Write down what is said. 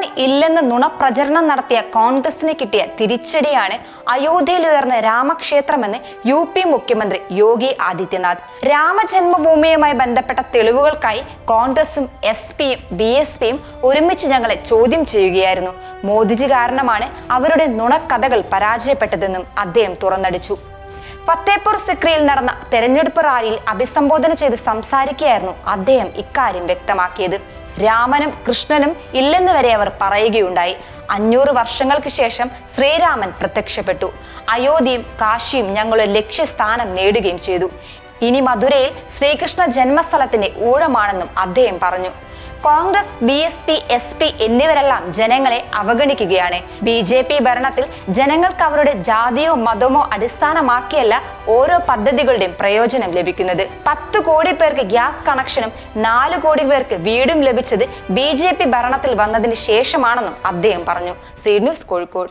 ശ്രീരാമൻ ഇല്ലെന്ന് നുണപ്രചരണം നടത്തിയ കോൺഗ്രസിന് കിട്ടിയ തിരിച്ചടിയാണ് അയോധ്യയിൽ ഉയർന്ന രാമക്ഷേത്രമെന്ന് യു പി മുഖ്യമന്ത്രി യോഗി ആദിത്യനാഥ്. രാമജന്മഭൂമിയുമായി ബന്ധപ്പെട്ട തെളിവുകൾക്കായി കോൺഗ്രസും എസ് പിയും ബി എസ് പിയും ഒരുമിച്ച് ഞങ്ങളെ ചോദ്യം ചെയ്യുകയായിരുന്നു. മോദിജി കാരണമാണ് അവരുടെ നുണക്കഥകൾ പരാജയപ്പെട്ടതെന്നും അദ്ദേഹം തുറന്നടിച്ചു. ഫത്തേപൂർ സിക്രിയിൽ നടന്ന തെരഞ്ഞെടുപ്പ് റാലിയിൽ അഭിസംബോധന ചെയ്ത് സംസാരിക്കുകയായിരുന്നു അദ്ദേഹം ഇക്കാര്യം വ്യക്തമാക്കിയത്. രാമനും കൃഷ്ണനും ഇല്ലെന്ന് വരെ അവർ പറയുകയുണ്ടായി. അഞ്ഞൂറ് വർഷങ്ങൾക്ക് ശേഷം ശ്രീരാമൻ പ്രത്യക്ഷപ്പെട്ടു. അയോധ്യയും കാശിയും ഞങ്ങളെ ലക്ഷ്യസ്ഥാനം നേടുകയും ചെയ്തു. ഇനി മധുരയിൽ ശ്രീകൃഷ്ണ ജന്മസ്ഥലത്തിന്റെ ഊഴമാണെന്നും അദ്ദേഹം പറഞ്ഞു. Congress B S P S P എന്നിവരെല്ലാം ജനങ്ങളെ അവഗണിക്കുകയാണ്. ബി ജെ പി ഭരണത്തിൽ ജനങ്ങൾക്ക് അവരുടെ ജാതിയോ മതമോ അടിസ്ഥാനമാക്കിയല്ല ഓരോ പദ്ധതികളുടെയും പ്രയോജനം ലഭിക്കുന്നത്. പത്ത് കോടി പേർക്ക് ഗ്യാസ് കണക്ഷനും നാല് കോടി പേർക്ക് വീടും ലഭിച്ചത് ബി ഭരണത്തിൽ വന്നതിന് ശേഷമാണെന്നും അദ്ദേഹം പറഞ്ഞു. C news Kozhikode.